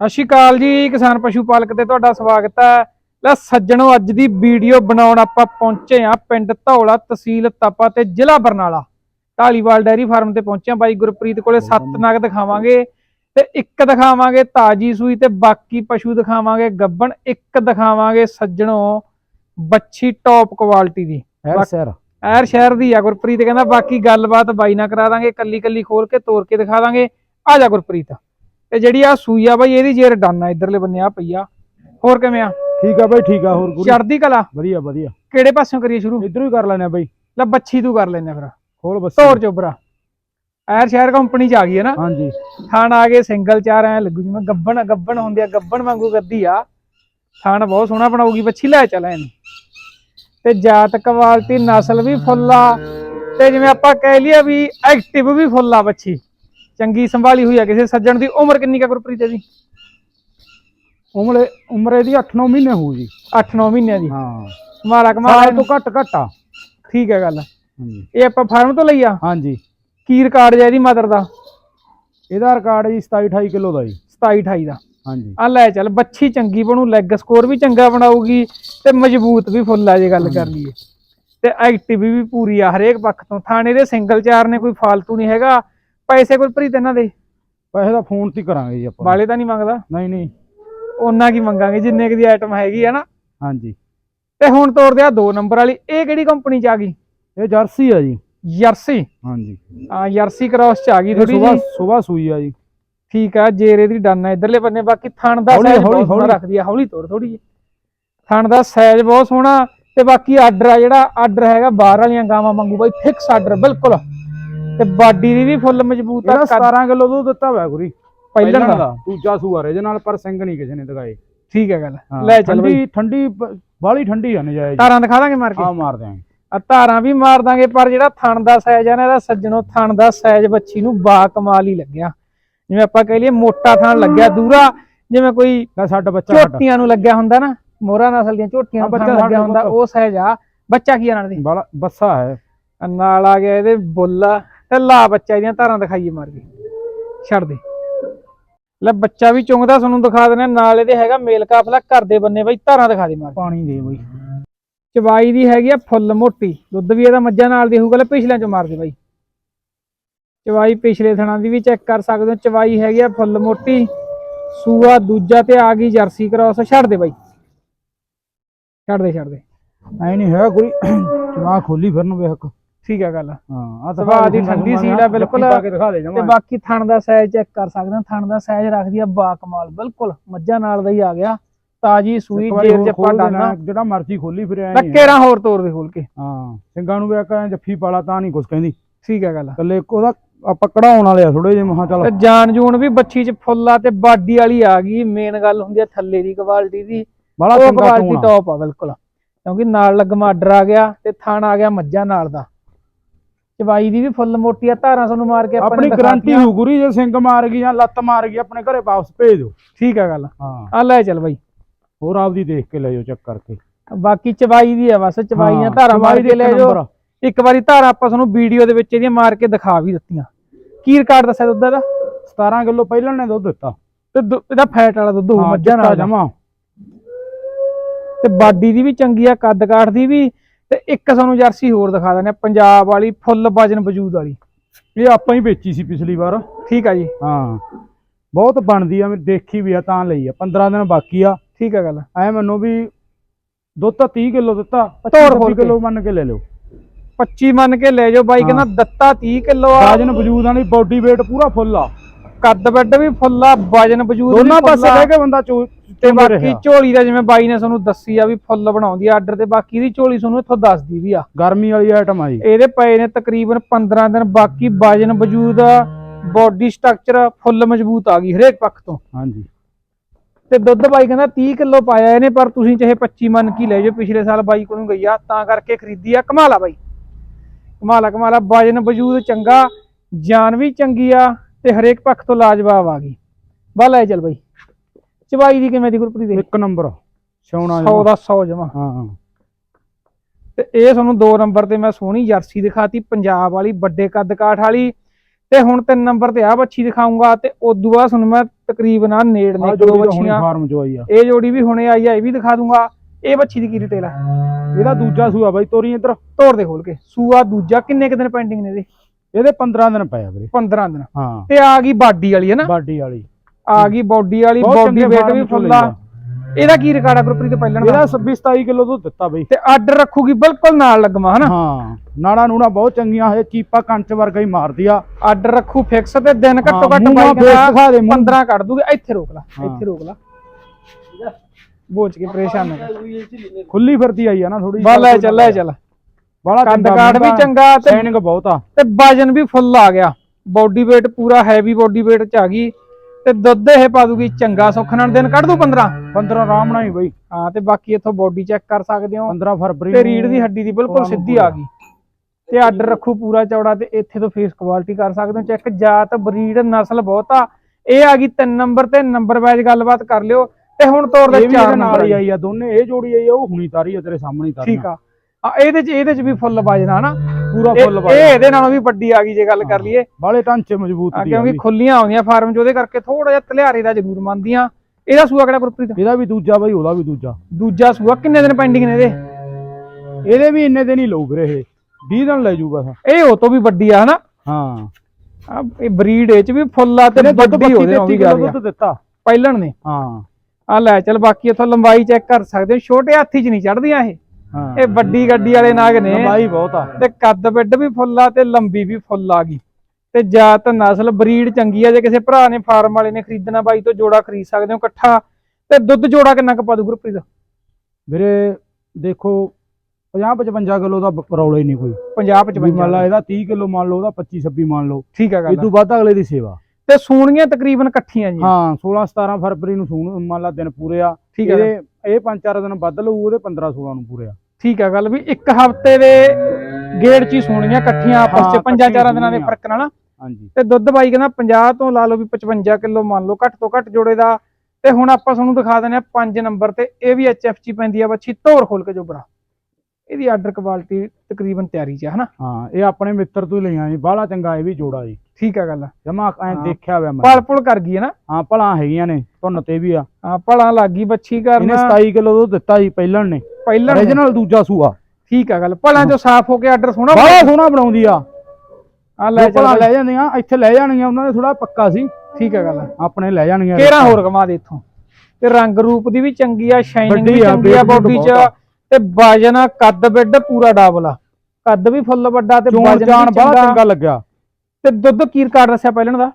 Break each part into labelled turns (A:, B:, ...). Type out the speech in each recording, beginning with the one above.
A: ਸਤਿ ਸ਼੍ਰੀ ਅਕਾਲ ਜੀ ਕਿਸਾਨ ਪਸ਼ੂ ਪਾਲਕ ਤੇ ਤੁਹਾਡਾ ਸਵਾਗਤ ਹੈ। ਲੈ ਸੱਜਣੋ ਅੱਜ ਦੀ ਵੀਡੀਓ ਬਣਾਉਣ ਆਪਾਂ ਪਹੁੰਚੇ ਆ ਪਿੰਡ ਧੌਲਾ ਤਹਿਸੀਲ ਤਪਾ ਤੇ ਜ਼ਿਲ੍ਹਾ ਬਰਨਾਲਾ। ਢਾਲੀਵਾਲ ਡੈਰੀ ਫਾਰਮ ਤੇ ਪਹੁੰਚੇ ਆ ਬਾਈ ਗੁਰਪ੍ਰੀਤ ਕੋਲੇ ਸੱਤ ਨਗ ਦਿਖਾਵਾਂਗੇ ਤੇ ਇੱਕ ਦਿਖਾਵਾਂਗੇ ਤਾਜੀ ਸੂਈ ਤੇ ਬਾਕੀ ਪਸ਼ੂ ਦਿਖਾਵਾਂਗੇ ਗੱਬਣ ਇੱਕ ਦਿਖਾਵਾਂਗੇ ਸੱਜਣੋ ਬੱਚੀ ਟੌਪ ਕੁਆਲਿਟੀ ਦੀ।
B: ਹੈ ਸਰ
A: ਐਰ ਸ਼ਹਿਰ ਦੀ ਆ ਗੁਰਪ੍ਰੀਤ ਕਹਿੰਦਾ ਬਾਕੀ ਗੱਲਬਾਤ ਬਾਈ ਨਾਲ ਕਰਾ ਦਾਂਗੇ ਕੱਲੀ ਕੱਲੀ ਖੋਲ ਕੇ ਤੋੜ ਕੇ ਦਿਖਾ ਦਾਂਗੇ। ਆ ਜਾ ਗੁਰਪ੍ਰੀਤ। ਤੇ ਜਿਹੜੀ ਆ ਸੂਈ ਆ ਬਾਈ ਇਹਦੀ ਜੇਰ ਡਨ ਆ ਇਧਰਲੇ ਬੰਨੇ ਆ ਪਈ ਆ। ਹੋਰ ਕਿਵੇਂ ਆ?
B: ਠੀਕ ਆ ਬਾਈ ਠੀਕ ਆ ਹੋਰ ਗੁਰੂ।
A: ਚੜਦੀ ਕਲਾ?
B: ਵਧੀਆ ਵਧੀਆ।
A: ਕਿਹੜੇ ਪਾਸਿਓਂ ਕਰੀਏ ਸ਼ੁਰੂ?
B: ਇਧਰੋਂ ਹੀ ਕਰ ਲੈਣੇ ਆ ਬਾਈ।
A: ਲੈ ਬੱਚੀ ਤੂੰ ਕਰ ਲੈਨੇ ਫਿਰ।
B: ਖੋਲ ਬਸ
A: ਤੋਰ ਚੋਬਰਾ ਐਰ ਸ਼ਹਿਰ ਕੰਪਨੀ ਚ ਆ ਗਈ ਹੈ ਨਾ।
B: ਹਾਂਜੀ।
A: ਥਾਣ ਆ ਗਏ ਸਿੰਗਲ ਚਾਰ ਐ ਲੱਗੂ ਜਿਵੇਂ ਗੱਬਣ ਗੱਬਣ ਹੁੰਦੀ ਆ ਗੱਬਣ ਵਾਂਗੂ ਗੱਦੀ ਆ। ਥਾਣ ਬਹੁਤ ਸੋਹਣਾ ਬਣਾਉਗੀ ਬੱਚੀ ਲੈ ਚੱਲ ਇਹਨੂੰ ਤੇ ਜਾਤ ਕੁਆਲਿਟੀ ਨਸਲ ਵੀ ਫੁੱਲ ਤੇ ਜਿਵੇਂ ਆਪਾਂ ਕਹਿ ਲਈਏ ਵੀ ਐਕਟਿਵ ਵੀ ਫੁੱਲ ਬੱਚੀ ਚੰਗੀ ਸੰਭਾਲੀ ਹੋਈ ਆ ਕਿਸੇ ਸੱਜਣ ਦੀ ਉਮਰ ਕਿੰਨੀ ਕਾ ਗੁਰਪ੍ਰੀਤ ਦੀ
B: ਉਮਰੇ ਉਮਰੇ ਦੀ 8-9 ਮਹੀਨੇ ਹੋਊ ਜੀ।
A: 8-9 ਮਹੀਨਿਆਂ ਦੀ?
B: ਹਾਂ।
A: ਮਾਰਾ ਕਮਾਲ
B: ਸਾਲ ਤੋਂ ਘੱਟ ਘੱਟ ਆ।
A: ਠੀਕ ਹੈ ਗੱਲ।
B: ਹਾਂਜੀ।
A: ਇਹ ਆਪਾਂ ਫਾਰਮ ਤੋਂ ਲਈ ਆ?
B: ਹਾਂਜੀ।
A: ਕੀ ਰਿਕਾਰਡ ਹੈ ਇਹਦੀ ਮਦਰ ਦਾ?
B: ਇਹਦਾ ਰਿਕਾਰਡ ਜੀ 27-28 ਕਿਲੋ ਦਾ ਜੀ।
A: 27 28 ਦਾ।
B: ਹਾਂਜੀ।
A: ਆ ਲੈ ਚੱਲ ਬੱਚੀ ਚੰਗੀ ਬਣੂ ਲੈਗ ਸਕੋਰ ਵੀ ਚੰਗਾ ਬਣਾਊਗੀ ਤੇ ਮਜ਼ਬੂਤ ਵੀ ਫੁੱਲ ਆ ਜੇ ਗੱਲ ਕਰ ਲਈਏ। ਤੇ ਐਕਟਿਵ ਵੀ ਪੂਰੀ ਆ ਹਰੇਕ ਪੱਖ ਤੋਂ। ਥਾਣੇ ਦੇ ਸਿੰਗਲ ਚਾਰ ਨੇ ਕੋਈ ਫਾਲਤੂ ਨਹੀਂ ਹੈਗਾ। ਪੈਸੇ ਭਰੀ ਇਹਨਾਂ ਦੇ?
B: ਪੈਸੇ ਦਾ ਫੋਨ ਤੇ ਹੀ ਕਰਾਂਗੇ ਜੀ ਆਪਾਂ।
A: ਵਾਲੇ ਤਾਂ ਨਹੀਂ ਮੰਗਦਾ?
B: ਨਹੀਂ ਨਹੀਂ।
A: ਉਹਨਾਂ ਕੀ ਮੰਗਾਂਗੇ? ਜਿੰਨੇ ਕੁ ਦੀ ਆਈਟਮ ਹੈਗੀ ਹੈ ਨਾ।
B: ਹਾਂਜੀ।
A: ਤੇ ਹੁਣ ਤੋਰਦੇ ਆ ਦੋ ਨੰਬਰ ਵਾਲੀ। ਇਹ ਕਿਹੜੀ ਕੰਪਨੀ ਚ ਆ ਗਈ?
B: ਇਹ ਜਰਸੀ ਆ ਜੀ।
A: ਜਰਸੀ?
B: ਹਾਂਜੀ।
A: ਆ ਜਰਸੀ ਕ੍ਰਾਸ ਚ ਆ ਗਈ ਥੋੜੀ
B: ਸਵੇਰ
A: ਜੀ
B: ਸਵੇਰ ਸੂਈ ਆ ਜੀ।
A: ਠੀਕ ਆ ਜੇਰੇ ਦੀ ਡਨ ਆ। ਇਧਰਲੇ ਬੰਨੇ ਬਾਕੀ ਥਣ ਦਾ
B: ਹੌਲੀ-
A: ਸਾਈਜ਼
B: ਹੌਲੀ-
A: ਬਹੁਤ ਸੋਹਣਾ
B: ਹੌਲੀ।
A: ਰੱਖਦੀ ਆ। ਹੌਲੀ ਤੋੜ ਥੋੜੀ ਜੀ ਥਣ ਦਾ ਸਾਈਜ਼ ਬਹੁਤ ਸੋਹਣਾ। ਤੇ ਬਾਕੀ ਆਰਡਰ ਆ ਜਿਹੜਾ ਆਰਡਰ ਹੈਗਾ ਬਾਹਰ ਵਾਲੀਆਂ ਗਾਵਾਂ ਵਾਂਗੂ ਬਾਈ ਫਿਕਸ ਆਰਡਰ ਬਿਲਕੁਲ। ਤੇ ਬਾਡੀ ਦੀ ਵੀ ਫੁੱਲ ਮਜ਼ਬੂਤ ਆ
B: ਇਹਦਾ
A: ਕੱਦ
B: 17 ਕਿਲੋ ਦੁੱਧ ਦਿੱਤਾ ਹੋਇਆ ਗੁਰੀ।
A: ਪਹਿਲਾਂ ਦਾ
B: ਦੂਜਾ ਸੂਆ ਰੇ ਨਾਲ ਪਰ ਸਿੰਘ ਨਹੀਂ ਕਿਸੇ ਨੇ ਦਿਖਾਏ।
A: ਠੀਕ ਹੈ ਗੱਲ।
B: ਹਾਂ,
A: ਲੈ ਚੱਲ ਬਈ।
B: ਠੰਡੀ ਬਾਲੀ ਠੰਡੀ ਆ ਨਜਾਇਜ਼।
A: ਧਾਰਾਂ ਦਿਖਾ ਦਾਂਗੇ ਮਾਰ ਕੇ?
B: ਆ ਮਾਰ ਦਿਆਂਗੇ।
A: ਆ ਧਾਰਾਂ ਵੀ ਮਾਰ ਦਾਂਗੇ ਪਰ ਜਿਹੜਾ ਥਣ ਦਾ ਸਾਈਜ਼ ਆ ਨਾ ਇਹਦਾ ਸੱਜਣੋ ਥਣ ਦਾ ਸਾਈਜ਼ ਬੱਚੀ ਨੂੰ ਬਾ ਕਮਾਲ ਹੀ ਲੱਗਿਆ। ਜਿਵੇਂ ਆਪਾਂ ਕਹਿ ਲਈਏ ਮੋਟਾ ਥਣ ਲੱਗਿਆ ਦੂਰਾ ਜਿਵੇਂ ਕੋਈ
B: ਸਾਡਾ ਬੱਚਾ
A: ਝੋਟੀਆਂ ਨੂੰ ਲੱਗਿਆ ਹੁੰਦਾ ਨਾ ਮੋਹਰਾ ਨਸਲ ਦੀਆਂ ਝੋਟੀਆਂ
B: ਹਾਂ,
A: ਨੂੰ
B: ਬੱਚਾ
A: ਲੱਗਿਆ ਹੁੰਦਾ। ਉਹ ਸਾਈਜ਼ ਆ। ਬੱਚਾ ਕੀ ਆ ਨਾਲ ਦੀ?
B: ਬੱਸਾ ਹੈ।
A: ਨਾਲ ਆ ਗਿਆ ਇਹਦੇ ਬੁੱਲ ਤੇ ਲਾ ਬੱਚਾ ਇਹਦੀਆਂ ਧਾਰਾਂ ਦਿਖਾਈਏ ਮਾਰ ਕੇ। ਛੱਡ ਦੇ। ਲੈ ਬੱਚਾ ਵੀ ਚੁੰਗਦਾ ਤੁਹਾਨੂੰ ਦਿਖਾ ਦਿੰਦੇ ਨਾਲ ਇਹਦੇ ਹੈਗਾ ਮੇਲ ਕਾਫਲਾ ਘਰ ਦੇ ਬੰਨੇ ਬਈ ਧਾਰਾਂ ਦਿਖਾ ਦੇ ਮਾਰ।
B: ਪਾਣੀ ਦੇ ਬਈ।
A: ਚਵਾਈ ਦੀ ਹੈਗੀ ਆ ਫੁੱਲ ਮੋਟੀ। ਦੁੱਧ ਵੀ ਇਹਦਾ ਮੱਝਾਂ ਨਾਲ ਦੀ ਹੋਊਗਾ ਲੈ ਪਿਛਲਿਆਂ ਚੋਂ ਮਾਰ ਦੇ ਬਾਈ। ਚਵਾਈ ਪਿਛਲੇ ਥਣਾਂ ਦੀ ਵੀ ਚੈੱਕ ਕਰ ਸਕਦੇ ਹੋ। ਚਵਾਈ ਹੈਗੀ ਆ ਫੁੱਲ ਮੋਟੀ। ਸੂਆ ਦੂਜਾ ਤੇ ਆ ਗਈ ਜਰਸੀ ਕ੍ਰਾਸ ਛੱਡ ਦੇ ਬਾਈ। ਛੱਡ ਦੇ ਛੱਡ ਦੇ।
B: ਐ ਨਹੀਂ ਹੈ ਕੋਈ। ਚਮਾ ਖੋਲੀ ਫਿਰਨ ਵੇਖ।
A: ਠੀਕ ਆ ਗੱਲ।
B: ਹਾਂ
A: ਸੁਭਾਅ ਦੀ ਠੰਡੀ ਸੀਲ ਆ ਬਿਲਕੁਲ। ਤੇ ਬਾਕੀ ਥਣ ਦਾ ਸਾਈਜ਼ ਚੈੱਕ ਕਰ ਸਕਦੇ ਹੋ ਥਣ ਦਾ ਸਾਈਜ਼ ਰੱਖਦੀ ਆ ਬਾ ਕਮਾਲ ਬਿਲਕੁਲ। ਮੱਝਾਂ ਨਾਲ ਦਾ ਹੀ ਆ ਗਿਆ। ਤਾਜੀ ਸੂਈ ਜੇਰ ਜੱਪਾ ਡਾਨਾ
B: ਜਿਹੜਾ ਮਰਜ਼ੀ ਖੋਲੀ ਫਿਰ ਐ
A: ਲੱਕੇਰਾਂ ਹੋਰ ਤੋੜ ਦੇ ਖੋਲ ਕੇ।
B: ਹਾਂ ਸਿੰਘਾਂ ਨੂੰ ਵੇਖ ਕੇ ਜੱਫੀ ਪਾਲਾ ਤਾਂ ਨਹੀਂ ਕੁਛ ਕਹਿੰਦੀ।
A: ਠੀਕ ਆ ਗੱਲ।
B: ਕੱਲੇ ਇੱਕ ਉਹਦਾ ਆਪਾਂ ਕਢਾਉਣ ਵਾਲੇ ਆ ਥੋੜੇ ਜਿਹਾ ਮਹਾ ਚੱਲ।
A: ਜਾਨ ਜੂਨ ਵੀ ਬੱਚੀ ਚ ਫੁੱਲ ਤੇ ਬਾਡੀ ਵਾਲੀ ਆ ਗਈ ਮੇਨ ਗੱਲ ਹੁੰਦੀ ਆ ਥੱਲੇ ਦੀ ਕੁਆਲਿਟੀ ਦੀ।
B: ਬੜਾ ਚੰਗਾ
A: ਕੁਆਲਿਟੀ ਟੌਪ ਆ ਬਿਲਕੁਲ। ਕਿਉਂਕਿ ਨਾਲ ਲੱਗਮਾ ਆਰਡਰ ਆ ਗਿਆ ਤੇ ਥਣ ਆ ਗਿਆ ਮੱਝਾਂ ਨਾਲ ਦਾ। ਚਵਾਈ ਦੀ ਵੀ ਫੁੱਲ ਮੋਟੀ ਆ ਧਾਰਾਂ ਤੁਹਾਨੂੰ ਮਾਰ ਕੇ ਆਪਾਂ
B: ਆਪਣੀ ਗਾਰੰਟੀ। ਹੋ ਗੁਰੀ ਜੇ ਸਿੰਘ ਮਾਰ ਗਈ ਜਾਂ ਲੱਤ ਮਾਰ ਗਈ ਆਪਣੇ ਘਰੇ ਵਾਪਸ ਭੇਜ ਦਿਓ।
A: ਠੀਕ ਆ ਗੱਲ।
B: ਹਾਂ।
A: ਆ ਲੈ ਚੱਲ ਬਾਈ।
B: ਹੋਰ ਆਪਦੀ ਦੇਖ ਕੇ ਲੈ ਜਾਓ ਚੈੱਕ ਕਰਕੇ।
A: ਬਾਕੀ ਚਵਾਈ ਦੀ ਆ ਬਸ ਚਵਾਈਆਂ ਧਾਰਾਂ ਮਾਰ ਕੇ ਲੈ ਜਾਓ। ਇੱਕ ਵਾਰੀ ਧਾਰਾਂ ਆਪਾਂ ਤੁਹਾਨੂੰ ਵੀਡੀਓ ਦੇ ਵਿੱਚ ਇਹਦੀਆਂ ਮਾਰ ਕੇ ਦਿਖਾ ਵੀ ਦਿੱਤੀਆਂ। ਕੀ ਰਿਕਾਰਡ ਦੱਸਿਆ ਦੁੱਧ ਦਾ?
B: 17 ਕਿਲੋ ਪਹਿਲਾਂ ਨੇ ਦੁੱਧ ਦਿੱਤਾ।
A: ਤੇ ਇਹਦਾ ਫੈਟ ਵਾਲਾ ਦੁੱਧ
B: ਹਾਂ,
A: ਮੱਝਾਂ ਨਾਲ।
B: ਜਮਾ।
A: ਤੇ ਬਾਡੀ ਦੀ ਵੀ ਚੰਗੀ ਆ ਕੱਦ ਕਾਠ ਦੀ ਵੀ। ਤੇ ਇੱਕ ਤੁਹਾਨੂੰ ਜਰਸੀ ਹੋਰ ਦਿਖਾ ਦਿੰਦੇ ਆ ਪੰਜਾਬ ਵਾਲੀ ਫੁੱਲ ਵਜਨ ਵਜੂਦ ਵਾਲੀ।
B: ਇਹ ਆਪਾਂ ਹੀ ਵੇਚੀ ਸੀ ਪਿਛਲੀ ਵਾਰ।
A: ਠੀਕ ਆ ਜੀ।
B: ਹਾਂ। ਬਹੁਤ ਬਣਦੀ ਆ ਮੈਂ ਦੇਖੀ ਵੀ ਆ ਤਾਂ ਲਈ ਆ। 15 ਦਿਨ ਬਾਕੀ ਆ।
A: ਠੀਕ ਆ ਗੱਲ।
B: ਐ ਮੈਨੂੰ ਵੀ ਦੁੱਧ ਤਾਂ 30 ਕਿਲੋ ਦਿੱਤਾ
A: ਤੋੜ
B: 25
A: ਫੋੜ ਕੇ।
B: ਕਿਲੋ ਮੰਨ ਕੇ ਲੈ ਲਿਓ।
A: 25 ਮੰਨ ਕੇ ਲੈ ਜਾਓ ਬਾਈ। ਕਹਿੰਦਾ ਦਿੱਤਾ 30 ਕਿਲੋ ਆ।
B: ਵਜਨ ਵਜੂਦ ਵਾਲੀ ਬਾਡੀ weight ਪੂਰਾ ਫੁੱਲ ਆ।
A: ਕੱਦ ਬੱਡ ਵੀ ਫੁੱਲ ਆ ਵਜਨ ਵਜੂਦ
B: ਦੋਨਾਂ ਪਾਸੇ। ਬਹਿ ਕੇ ਬੰਦਾ ਚੋ
A: ਤੇ ਬਾਕੀ
B: ਰਿਹਾ?
A: ਝੋਲੀ ਦਾ ਜਿਵੇਂ ਬਾਈ ਨੇ ਤੁਹਾਨੂੰ ਦੱਸੀ ਆ ਵੀ ਫੁੱਲ ਬਣਾਉਂਦੀ ਆ ਆਰਡਰ ਤੇ ਬਾਕੀ ਦੀ ਝੋਲੀ ਤੁਹਾਨੂੰ ਇੱਥੋਂ ਦੱਸਦੀ ਵੀ ਆ।
B: ਗਰਮੀ ਵਾਲੀ ਆਈਟਮ ਆ ਜੀ।
A: ਇਹਦੇ ਪਏ ਨੇ ਤਕਰੀਬਨ 15 ਦਿਨ ਬਾਕੀ ਵਜਨ ਵਜੂਦ ਬਾਡੀ ਸਟਰਕਚਰ ਫੁੱਲ ਮਜ਼ਬੂਤ ਆ ਗਈ ਹਰੇਕ ਪੱਖ ਤੋਂ।
B: ਹਾਂਜੀ।
A: ਤੇ ਦੁੱਧ ਬਾਈ ਕਹਿੰਦਾ 30 ਕਿਲੋ ਪਾਇਆ ਇਹਨੇ ਪਰ ਤੁਸੀਂ ਚਾਹੇ 25 ਮੰਨ ਕੀ ਲੈ ਜਾਓ ਪਿਛਲੇ ਸਾਲ ਬਾਈ ਕੋਲੋਂ ਗਈ ਆ ਤਾਂ ਕਰਕੇ ਖਰੀਦੀ ਆ। ਕਮਾਲਾ ਬਾਈ। ਕਮਾਲਾ ਕਮਾਲਾ ਵਜਨ ਵਜੂਦ ਚੰਗਾ ਜਾਨ ਵੀ ਚੰਗੀ ਆ ਤੇ ਹਰੇਕ ਪੱਖ ਤੋਂ ਲਾਜਵਾਬ ਆ ਗਈ। ਬਾ ਲੈ ਚੱਲ ਬਾਈ। ਚਵਾਈ ਦੀ ਕਿਵੇਂ ਦੀ ਗੁਰਪ੍ਰੀਤ ਦੇ
B: ਇੱਕ ਨੰਬਰ ਸੋਨਾ
A: 100 ਦਾ 100 ਜਮਾ।
B: ਹਾਂ
A: ਤੇ ਇਹ ਤੁਹਾਨੂੰ ਦੋ ਨੰਬਰ ਤੇ ਮੈਂ ਸੋਹਣੀ ਜਰਸੀ ਦਿਖਾਤੀ ਪੰਜਾਬ ਵਾਲੀ ਵੱਡੇ ਕੱਦ ਕਾਠ ਵਾਲੀ। ਤੇ ਹੁਣ ਤਿੰਨ ਨੰਬਰ ਤੇ ਆ ਬੱਚੀ ਦਿਖਾਉਂਗਾ ਤੇ ਉਦੋਂ ਬਾਅਦ ਤੁਹਾਨੂੰ ਮੈਂ ਤਕਰੀਬਨ ਆ ਨੇੜ ਨੇ ਦੋ ਬੱਚੀਆਂ।
B: ਫਾਰਮ ਚੋਂ ਆਈ ਆ।
A: ਇਹ ਜੋੜੀ ਵੀ ਹੁਣੇ ਆਈ ਆ ਇਹ ਵੀ ਦਿਖਾ ਦੂੰਗਾ। ਇਹ ਬੱਚੀ ਦੀ ਕੀ ਡਿਟੇਲ ਆ?
B: ਇਹਦਾ ਦੂਜਾ ਸੂਆ ਬਾਈ ਤੋਰੀ ਇੱਧਰ।
A: ਤੋੜ ਦੇ ਖੋਲ ਕੇ। ਸੂਆ ਦੂਜਾ ਕਿੰਨੇ ਕੁ ਦਿਨ ਪੈਂਡਿੰਗ ਨੇ ਇਹਦੇ?
B: ਇਹਦੇ 15 ਦਿਨ ਪਏ ਆ ਵੀਰੇ।
A: 15 ਦਿਨ।
B: ਹਾਂ।
A: ਤੇ ਆ ਗਈ ਬਾਡੀ ਵਾਲੀ ਹੈ ਨਾ?
B: ਬਾਡੀ ਵਾਲੀ।
A: ਆ ਗਈ ਬੋਡੀ ਵਾਲੀ
B: ਬਹੁਤ
A: ਬੋਡੀ
B: ਚੰਗੇ
A: weight ਵੀ
B: ਚੋਂ
A: ਫੁੱਲਾ। ਇਹਦਾ ਕੀ ਰਿਕਾਰਡ ਆ ਗੁਰਪ੍ਰੀਤ ਪਹਿਲਣ ਦਾ?
B: ਇਹਦਾ 26 27 ਕਿਲੋ ਦੁੱਧ ਦਿੱਤਾ ਬਈ।
A: ਤੇ ਆਰਡਰ ਰੱਖੂਗੀ ਬਿਲਕੁਲ ਨਾਲ ਲੱਗਮਾ ਹਨਾ?
B: ਹਾਂ ਨਾੜਾ ਨੂੜਾ ਬਹੁਤ ਚੰਗੀਆਂ ਹਜੇ ਚੀਪਾ ਕੰਚ ਵਰਗਾ ਹੀ ਮਾਰਦੀ ਆ।
A: ਆਰਡਰ ਰੱਖੂ ਫਿਕਸ ਤੇ ਦਿਨ ਘੱਟੋ
B: ਹਾਂ,
A: ਘੱਟ ਬਾਈ
B: ਦਿਖਾ ਦੇ, ਮੂੰਹ।
A: 15 ਕੱਢ ਦੂਗੇ ਇੱਥੇ ਰੋਕ ਲਾ
B: ਹਾਂ।
A: ਇੱਥੇ ਰੋਕ ਲਾ। ਬੋਚ ਕੇ ਪਰੇਸ਼ਾਨ ਕਰ
B: ਖੁੱਲੀ ਫਿਰਦੀ ਆਈ ਆ ਨਾ ਥੋੜੀ
A: ਬਾ ਲੈ ਚੱਲ ਲੈ ਚੱਲ।
B: ਬੜਾ
A: ਕੱਦ ਕਾਠ ਵੀ ਚੰਗਾ ਤੇ
B: ਸ਼ਾਈਨਿੰਗ ਬਹੁਤ ਆ।
A: ਤੇ ਵਜਨ ਵੀ ਫੁੱਲ ਆ ਗਿਆ। ਬੋਡੀ weight ਪੂਰਾ ਹੈਵੀ ਬੋਡੀ weight ਚ ਆ ਗਈ। ਤੇ ਦੁੱਧ ਇਹ ਪਾ ਦੂਗੀ ਚੰਗਾ ਸੁੱਖ ਨਾਲ ਦਿਨ ਕੱਢ ਦੂ 15
B: 15 ਆਰਾਮ ਨਾਲ ਹੀ ਬਈ।
A: ਹਾਂ ਤੇ ਬਾਕੀ ਇੱਥੋਂ ਬੋਡੀ ਚੈੱਕ ਕਰ ਸਕਦੇ ਹੋ।
B: 15 ਫਰਵਰੀ
A: ਤੇ ਰੀੜ ਦੀ ਹੱਡੀ ਦੀ ਬਿਲਕੁਲ ਸਿੱਧੀ ਆ ਗਈ। ਤੇ ਆਰਡਰ ਰੱਖੂ ਪੂਰਾ ਚੌੜਾ ਤੇ ਇੱਥੇ ਤੋਂ ਫੇਸ ਕੁਆਲਿਟੀ ਕਰ ਸਕਦੇ ਹੋ। ਚੈੱਕ ਜਾਤ ਬਰੀਡ ਨਸਲ ਬਹੁਤ ਆ। ਇਹ ਆ ਗਈ ਤਿੰਨ ਨੰਬਰ ਤੇ ਨੰਬਰ ਵਾਈਜ਼ ਗੱਲਬਾਤ ਕਰ ਲਿਓ। ਤੇ ਹੁਣ ਤੋਰ ਦੇ ਚਾਰ
B: ਨਾਲ ਹੀ ਆਈ। ਆ ਦੋਨੇ। ਇਹ ਜੋੜੀ ਆਈ ਆ ਉਹ ਹੁਣੀ ਤਾਰੀ ਆ ਤੇਰੇ ਸਾਹਮਣੇ ਤਾਰੀ
A: ਠੀਕ ਆ। ਆ ਇਹਦੇ ਚ ਇਹਦੇ ਚ ਵੀ ਫੁੱਲ ਵਜਣਾ ਨਾ
B: ਪੂਰਾ ਫੁੱਲ
A: ਇਹ ਇਹਦੇ ਨਾਲੋਂ ਵੀ ਵੱਡੀ ਆ ਗਈ ਜੇ ਗੱਲ ਕਰ ਲਈਏ।
B: ਬਾਲੇ ਢਾਂਚੇ ਮਜ਼ਬੂਤ
A: ਆ
B: ਦੀ ਆ
A: ਕਿਉਂਕਿ। ਖੁੱਲੀਆਂ ਆਉਂਦੀਆਂ ਫਾਰਮ ਚ ਉਹਦੇ ਕਰਕੇ ਥੋੜਾ ਜਿਹਾ ਤਲਿਆਰੇ ਦਾ ਜ਼ਰੂਰ ਮੰਨਦੀਆਂ। ਇਹਦਾ ਸੂਆ ਕਿਹੜਾ ਗੁਰਪ੍ਰੀਤ?
B: ਇਹਦਾ ਵੀ ਦੂਜਾ ਬਈ ਉਹਦਾ ਵੀ ਦੂਜਾ।
A: ਦੂਜਾ ਸੂਆ ਕਿੰਨੇ ਦਿਨ ਪੈਂਡਿੰਗ ਨੇ ਇਹਦੇ?
B: ਇਹਦੇ ਵੀ ਇੰਨੇ ਦਿਨ ਹੀ ਲਊ ਵੀਰੇ ਇਹ। 20 ਦਿਨ ਲੈ ਜੂ ਬਸ
A: ਇਹ ਉਹ ਤੋਂ ਵੀ ਵੱਡੀ ਆ ਹਨਾ?
B: ਹਾਂ।
A: ਆ ਇਹ ਬਰੀਡ ਇਹ ਚ ਵੀ ਫੁੱਲ ਆ ਤੇ
B: ਇਹਨੇ ਦੁੱਧ
A: ਵੱਡੀ ਉਹਦੇ ਨਾਲ
B: 32
A: ਵੀ
B: ਕਿਲੋ
A: ਜ਼ਿਆਦਾ
B: ਦੁੱਧ ਦਿੱਤਾ?
A: ਪਹਿਲਣ ਨੇ।
B: ਹਾਂ।
A: ਆ ਲੈ ਚੱਲ ਬਾਕੀ ਇਥੋਂ ਲੰਬਾਈ ਚੈੱਕ ਕਰ ਸਕਦੇ ਹੋ। ਛੋਟੇ ਹਾਥੀ 'ਚ ਨਹੀਂ ਚੜਦੀਆਂ ਇਹ। ਇਹ ਵੱਡੀ ਗੱਡੀ ਵਾਲੇ ਨਾਗ ਨੇ।
B: ਲੰਬਾਈ ਬਹੁਤ ਆ।
A: ਤੇ ਕੱਦ ਬਿੱਡ ਵੀ ਫੁੱਲ ਆ ਤੇ ਲੰਬੀ ਵੀ ਫੁੱਲ ਆ ਗਈ। ਤੇ ਜਾਤ ਨਸਲ ਬਰੀਡ ਚੰਗੀ ਆ ਜੇ ਕਿਸੇ ਭਰਾ ਨੇ ਫਾਰਮ ਵਾਲੇ ਨੇ ਖਰੀਦਣਾ ਬਾਈ ਤੋਂ ਜੋੜਾ ਖਰੀਦ ਸਕਦੇ ਹੋ ਇਕੱਠਾ ਤੇ ਦੁੱਧ ਜੋੜਾ ਕਿੰਨਾ ਕੁ ਪਾ ਦੂ ਗੁਰਪ੍ਰੀਤ?
B: ਵੀਰੇ ਦੇਖੋ 50 55 ਕਿਲੋ ਦਾ ਰੌਲਾ ਹੀ ਨਹੀਂ ਕੋਈ।
A: 50
B: ਵੀ ਮੰਨ ਲਾ
A: 55
B: ਇਹਦਾ 30 ਕਿਲੋ ਮੰਨ ਲਓ ਉਹਦਾ 25 26 ਮੰਨ ਲਓ
A: ਠੀਕ ਆ
B: ਇਹ
A: ਗੱਲ
B: ਤੋਂ ਵੱਧ ਅਗਲੇ ਦੀ ਸੇਵਾ।
A: ਤੇ ਸੂਣੀਆਂ ਤਕਰੀਬਨ ਇਕੱਠੀਆਂ ਜੀ।
B: ਹਾਂ 16 17 ਫਰਵਰੀ ਨੂੰ ਸੂਣ ਮੰਨ ਲਾ ਦਿਨ ਪੂਰੇ ਆ।
A: ਠੀਕ ਆ।
B: ਇਹਦੇ ਇਹ ਪੰਜ ਚਾਰ ਦਿਨ ਵੱਧ ਲਊ ਉਹਦੇ 15 16 ਨੂੰ ਪੂਰੇ ਆ।
A: ਠੀਕ ਆ ਗੱਲ ਵੀ ਇੱਕ ਹਫ਼ਤੇ ਦੇ ਗੇੜ 'ਚ ਹੀ ਸੂਣੀਆਂ ਇਕੱਠੀਆਂ ਆਪਸ 'ਚ ਪੰਜਾਂ ਚਾਰਾਂ ਦਿਨਾਂ ਦੇ। ਫ਼ਰਕ ਨਾਲ।
B: ਹਾਂਜੀ।
A: ਤੇ ਦੁੱਧ ਬਾਈ ਕਹਿੰਦਾ 50 ਤੋਂ ਲਾ ਲਓ ਵੀ 55 ਕਿਲੋ ਮੰਨ ਲਓ ਘੱਟ ਤੋਂ ਘੱਟ ਜੋੜੇ ਦਾ। ਤੇ ਹੁਣ ਆਪਾਂ ਤੁਹਾਨੂੰ ਦਿਖਾ ਦਿੰਦੇ ਆ 5 ਨੰਬਰ ਤੇ ਇਹ ਵੀ ਐਚਐਫ ਚ ਹੀ ਪੈਂਦੀ ਆ ਬੱਚੀ ਧੋਰ ਖੋਲ ਕੇ ਜੋਬਰਾ ਇਹਦੀ ਆਰਡਰ ਕੁਆਲਿਟੀ ਤਕਰੀਬਨ ਤਿਆਰੀ ਚ ਆ ਹਨਾ?
B: ਹਾਂ ਇਹ ਆਪਣੇ ਮਿੱਤਰ ਤੋਂ ਹੀ ਲਈਆਂ ਜੀ ਬਾਹਲਾ ਚੰਗਾ ਇਹ ਵੀ ਜੋੜਾ ਜੀ।
A: ਠੀਕ ਆ ਗੱਲ।
B: ਜਮਾ ਐ
A: ਹਾਂ।
B: ਦੇਖਿਆ ਹੋਇਆ ਮੈਂ।
A: ਪਲ ਪੁਲ ਕਰ ਗਈ ਹੈ ਨਾ?
B: ਹਾਂ ਭਲਾ ਹੈਗੀਆਂ ਨੇ ਧੁੰਨ ਤੇ ਵੀ ਆ।
A: ਹਾਂ ਭਲਾ ਲੱਗ ਗਈ ਬੱਚੀ
B: ਇਹਨੇ
A: ਕਰਨਾ
B: 27 ਕਿਲੋ ਦੁੱਧ ਦਿੱਤਾ ਜੀ ਪਹਿਲਣ ਨੇ।
A: ਪਹਿਲਾਂ
B: origignal ਦੂਜਾ ਸੂਆ।
A: ਠੀਕ ਆ ਗੱਲ ਭਲਾ ਜੋ ਸਾਫ਼ ਹੋ ਕੇ ਆਰਡਰ ਸੋਹਣਾ
B: ਬਾਹਲਾ ਸੋਹਣਾ ਬਣਾਉਂਦੀ ਆ।
A: ਆ ਲੈ
B: ਜੋ ਭਲਾ ਲੈ ਜਾਂਦੀਆਂ ਇੱਥੇ ਲੈ ਜਾਣਗੀਆਂ ਉਹਨਾਂ ਦੇ ਥੋੜਾ ਪੱਕਾ ਸੀ।
A: ਠੀਕ ਆ ਗੱਲ।
B: ਆਪਣੇ ਲੈ ਜਾਣਗੀਆਂ।
A: ਕੇਰਾ ਹੋਰ ਕਮਾ ਦੇ ਇੱਥੋਂ। ਤੇ ਰੰਗ ਰੂਪ ਦੀ ਵੀ ਚੰਗੀ ਆ ਸ਼ਾਈਨਿੰਗ ਵੀ ਚੰਗੀ ਆ ਬੋਡੀ ਚ। ਤੇ ਵਜਨ ਕੱਦ ਬਿੱਡ ਪੂਰਾ ਡਬਲ। ਆ ਕੱਦ ਵੀ ਫੁੱਲ ਵੱਡਾ ਤੇ
B: ਚੋਣ
A: ਵਜਨ
B: ਜਾਨ
A: ਵੀ
B: ਬਾਹਲਾ
A: ਚੰਗਾ।
B: ਲੱਗਿਆ।
A: ਤੇ ਦੁੱਧ ਕੀ ਰਿਕਾਰਡ ਦੱਸਿਆ ਪਹਿਲਣ ਦਾ?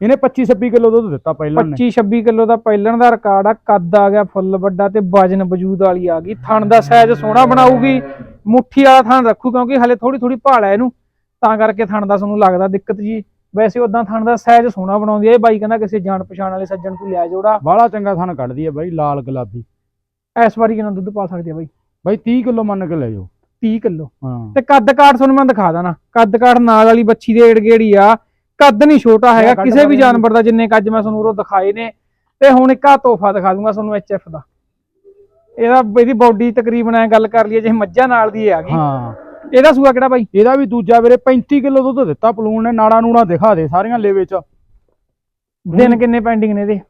B: ਇਹਨੇ 25 26 ਕਿਲੋ ਦੁੱਧ ਦਿੱਤਾ ਪਹਿਲਣ ਨੇ
A: 25 26 ਕਿਲੋ ਦਾ ਪਹਿਲਣ ਦਾ ਰਿਕਾਰਡ ਆ ਕੱਦ ਆ ਗਿਆ ਫੁੱਲ ਵੱਡਾ ਤੇ ਵਜਨ ਵਜੂਦ ਵਾਲੀ ਆ ਗਈ। ਥਣ ਦਾ ਸਾਈਜ਼ ਸੋਹਣਾ ਬਣਾਊਗੀ। ਮੁੱਠੀ ਵਾਲਾ ਥਣ ਰੱਖੂ ਕਿਉਂਕਿ ਹਲੇ ਥੋੜੀ ਥੋੜੀ ਭਾਲ ਹੈ ਇਹਨੂੰ। ਤਾਂ ਕਰਕੇ ਥਣ ਦਾ ਤੁਹਾਨੂੰ ਲੱਗਦਾ ਦਿੱਕਤ ਜੀ। ਵੈਸੇ ਉਦਾਂ ਥਣ ਦਾ ਸਾਈਜ਼ ਸੋਹਣਾ ਬਣਾਉਂਦੀ ਹੈ ਇਹ ਬਾਈ ਕਹਿੰਦਾ ਕਿਸੇ ਜਾਣ ਪਛਾਣ ਵਾਲੇ ਸੱਜਣ ਤੋਂ ਲਿਆ ਜੋੜਾ
B: ਬਾਹਲਾ ਚੰਗਾ ਥਣ ਕੱਢਦੀ ਆ ਬਾਈ ਲਾਲ ਗੁਲਾਬੀ।
A: ਇਸ ਵਾਰੀ ਕਿੰਨਾ ਦੁੱਧ ਪਾ ਸਕਦੀ ਆ ਬਾਈ?
B: ਬਾਈ 30 ਕਿਲੋ ਮੰਨ ਕੇ ਲੈ ਜਾਓ।
A: 30 ਕਿਲੋ।
B: ਹਾਂ।
A: ਤੇ ਕੱਦ ਕਾਠ ਤੁਹਾਨੂੰ ਮੈਂ ਦਿਖਾ ਦਾਂ ਕੱਦ ਕਾਠ ਨਾਲ ਵਾਲੀ ਬੱਚੀ ਦੇ ਏੜ ਗੇੜੀ ਆ? ਕੱਦ ਨਹੀਂ ਛੋਟਾ ਹੈਗਾ ਕਿਸੇ ਵੀ ਜਾਨਵਰ ਦਾ ਜਿੰਨੇ ਕੱਜ ਮੈਂ ਤੁਹਾਨੂੰ ਉਹ ਦਿਖਾਏ ਨੇ। ਤੇ ਹੁਣ ਇੱਕ ਆ ਤੋਹਫਾ ਦਿਖਾ ਦੂੰਗਾ ਤੁਹਾਨੂੰ ਐਚਐਫ ਦਾ। ਇਹਦਾ ਇਹਦੀ ਬਾਡੀ ਤਕਰੀਬਨ ਐ ਗੱਲ ਕਰ ਲਈਏ ਜੇ ਮੱਝਾਂ ਨਾਲ ਦੀ ਆ ਗਈ
B: ਹਾਂ।
A: ਇਹਦਾ ਸੂਆ ਕਿਹੜਾ ਬਾਈ?
B: ਇਹਦਾ ਵੀ ਦੂਜਾ ਵੀਰੇ 35 ਕਿਲੋ ਦੁੱਧ ਦਿੱਤਾ ਪਲੂਣ ਨੇ ਨਾੜਾ ਨੂੜਾ ਦਿਖਾ ਦੇ ਸਾਰੀਆਂ ਲੇਵੇ ਚ
A: ਦਿਨ ਕਿੰਨੇ ਪੈਂਡਿੰਗ ਨੇ ਇਹਦੇ?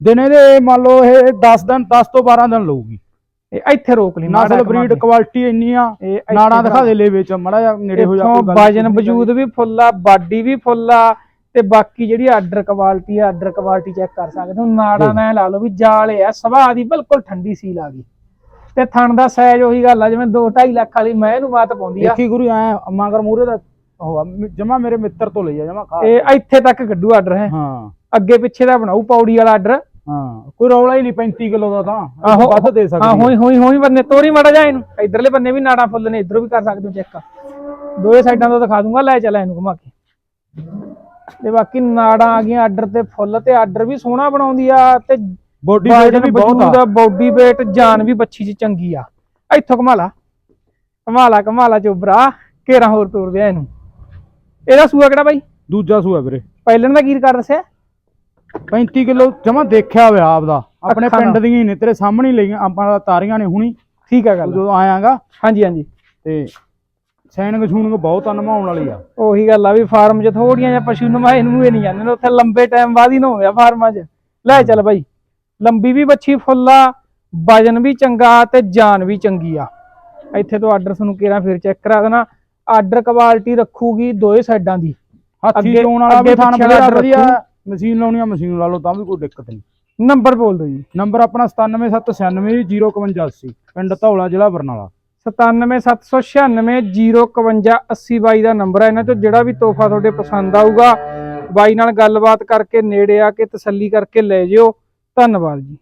B: ਦਿਨੇ ਦੇ ਮੰਨ ਲਓ ਇਹ 10 ਦਿਨ 10 ਤੋਂ 12 ਦਿਨ ਲਊਗੀ।
A: ਇਹ ਇੱਥੇ ਰੋਕ ਲਈ
B: ਨਸਲ ਬਰੀਡ ਕੁਆਲਿਟੀ ਇੰਨੀ ਆ ਨਾੜਾ ਦਿਖਾ ਦੇ ਲੇਵੇ ਚ ਮੜਾ ਜਾ ਨੇੜੇ ਹੋ ਜਾ ਕੋਈ
A: ਵਜਨ। ਵਜੂਦ ਵੀ ਫੁੱਲ ਆ ਬਾਡੀ ਵੀ ਫੁੱਲ ਆ ਤੇ ਬਾਕੀ ਜਿਹੜੀ ਆਰਡਰ ਕੁਆਲਿਟੀ ਆ ਆਰਡਰ ਕੁਆਲਿਟੀ ਚੈੱਕ ਕਰ ਸਕਦੇ ਹੋ। ਨਾੜਾ। ਮੈਂ ਲਾ ਲਓ ਵੀ ਜਾਲੇ ਆ ਸੁਭਾਅ ਦੀ ਬਿਲਕੁਲ ਠੰਡੀ ਸੀਲ ਆ ਗਈ। ਤੇ ਥਣ ਦਾ ਸਾਈਜ਼ ਉਹੀ ਗੱਲ ਆ ਜਿਵੇਂ 2.5 ਲੱਖ ਵਾਲੀ ਮੈਂ ਇਹਨੂੰ ਮਾਤ ਪਾਉਂਦੀ ਆ।
B: ਦੇਖੀ ਗੁਰੂ ਐ ਮਗਰ ਮੂਰੇ ਦਾ ਉਹ ਜਮਾ ਮੇਰੇ ਮਿੱਤਰ ਤੋਂ ਲਈ ਆ ਜਮਾ
A: ਇਹ ਇੱਥੇ ਤੱਕ ਕੱਢੂ ਆਰਡਰ ਹੈ।
B: ਹਾਂ।
A: ਅੱਗੇ ਪਿੱਛੇ ਦਾ ਬਣਾਉ ਪੌੜੀ ਵਾਲਾ ਆਰਡਰ
B: ਹਾਂ ਕੋਈ ਰੌਲਾ ਹੀ ਨਹੀਂ 35 ਕਿਲੋ ਦਾ ਤਾਂ।
A: ਆਹੋ।
B: ਵੱਧ ਦੇ ਸਕਦੀ
A: ਹਾਂ। ਹੋਈ ਹੋਈ ਹੋਈ ਬੰਨੇ ਤੋਰੀ ਮੜਾ ਜਾ ਇਹਨੂੰ। ਇਧਰਲੇ ਬੰਨੇ ਵੀ ਨਾੜਾ ਫੁੱਲ ਨੇ ਇਧਰੋਂ ਵੀ ਕਰ ਸਕਦੇ ਹੋ ਚੈੱਕ। ਦੋਏ ਸਾਈਡਾਂ ਤੋਂ ਦਿਖਾ ਦੂੰਗਾ ਲੈ ਚੱਲ ਇਹਨੂੰ ਘੁਮਾ ਕੇ। ਤੇ ਬਾਕੀ ਨਾੜਾਂ ਆ ਗਈਆਂ ਆਰਡਰ ਤੇ ਫੁੱਲ ਤੇ ਆਰਡਰ ਵੀ ਸੋਹਣਾ ਬਣਾਉਂਦੀ ਆ ਤੇ
B: ਬੋਡੀ weight ਵੀ ਬਹੁਤ ਆ।
A: ਬੋਡੀ weight ਜਾਨ ਵੀ ਬੱਚੀ ਚ ਚੰਗੀ ਆ। ਇੱਥੋਂ ਘੁਮਾ ਲਾ। ਘੁਮਾ ਲਾ ਘੁਮਾ ਲਾ ਚੋਬਰਾ ਘੇਰਾ ਹੋਰ ਤੋਰਦੇ ਆ ਇਹਨੂੰ। ਇਹਦਾ ਸੂਆ ਕਿਹੜਾ ਬਾਈ?
B: ਦੂਜਾ ਸੂਆ ਵੀਰੇ।
A: ਪਹਿਲਣ ਦਾ ਕੀ ਕਰ ਦੱਸਿਆ।
B: 35 ਕਿਲੋ ਜਮਾ ਦੇਖਿਆ ਹੋਇਆ ਆਪਦਾ। ਆਪਣੇ
A: ਅੱਖਾਂ
B: ਪਿੰਡ
A: ਨਾਲ।
B: ਦੀਆਂ ਹੀ ਨੇ ਤੇਰੇ ਸਾਹਮਣੇ ਹੀ ਲਈਆਂ ਆਪਾਂ ਦਾ ਤਾਰੀਆਂ ਨੇ ਹੁਣੀ।
A: ਠੀਕ ਆ ਗੱਲ।
B: ਜਦੋਂ ਆਇਆਗਾ।
A: ਹਾਂਜੀ ਹਾਂਜੀ।
B: ਤੇ ਸੈਨਿਕ ਸੂਨਿਕ ਬਹੁਤ ਆ ਵਾਲੀ ਆ।
A: ਉਹੀ ਗੱਲ ਆ ਵੀ ਫਾਰਮ 'ਚ ਥੋੜੀਆਂ ਜਿਹਾ ਪਸ਼ੂ ਨਮਾਏ ਨੂੰ ਨਹੀਂ ਜਾਂਦੇ ਨੇ ਉੱਥੇ ਲੰਬੇ ਟਾਈਮ ਬਾਅਦ ਹੀ ਨਹਾਉਂਦੇ ਆ ਫਾਰਮਾਂ 'ਚ। ਲੈ ਚੱਲ ਬਾਈ ਲੰਬੀ ਵੀ ਬੱਚੀ ਫੁੱਲ ਆ ਵਜਨ ਵੀ ਚੰਗਾ ਤੇ ਜਾਨ ਵੀ ਚੰਗੀ ਆ। ਇੱਥੇ ਤੋਂ ਆਰਡਰ ਤੁਹਾਨੂੰ ਕਿਹੜਾ ਫਿਰ ਚੈੱਕ ਕਰਾ ਦੇਣਾ। ਆਰਡਰ ਕੁਆਲਿਟੀ ਰੱਖੂਗੀ ਦੋਏ ਸਾਈਡਾਂ ਦੀ।
B: ਹਾਥੀ
A: ਅੱਗੇ-
B: ਚੋਣ ਵਾਲਾ
A: ਅੱਗੇ
B: ਵੀ ਥਾਣ
A: ਪਿੱਛੇ
B: ਬੜਾ
A: ਵਾਲਾ
B: ਵਧੀਆ। ਮਸ਼ੀਨ ਲਾਉਣੀ ਆ, ਮਸ਼ੀਨ ਲਾ ਲਓ, ਤਾਂ ਵੀ ਕੋਈ ਦਿੱਕਤ ਨਹੀਂ।
A: ਨੰਬਰ ਬੋਲ ਦਿਓ ਜੀ।
B: ਨੰਬਰ ਆਪਣਾ 9779605580 ਪਿੰਡ ਧੌਲਾ, ਜ਼ਿਲ੍ਹਾ ਬਰਨਾਲਾ।
A: 9776905180 ਬਾਈ ਦਾ ਨੰਬਰ ਹੈ ਇਹਨਾਂ ਚੋਂ, ਜਿਹੜਾ ਵੀ ਤੋਹਫਾ ਤੁਹਾਡੇ ਪਸੰਦ ਆਊਗਾ, ਬਾਈ ਨਾਲ ਗੱਲਬਾਤ ਕਰਕੇ, ਨੇੜੇ ਆ ਕੇ ਤਸੱਲੀ ਕਰਕੇ ਲੈ ਜਿਓ। ਧੰਨਵਾਦ ਜੀ।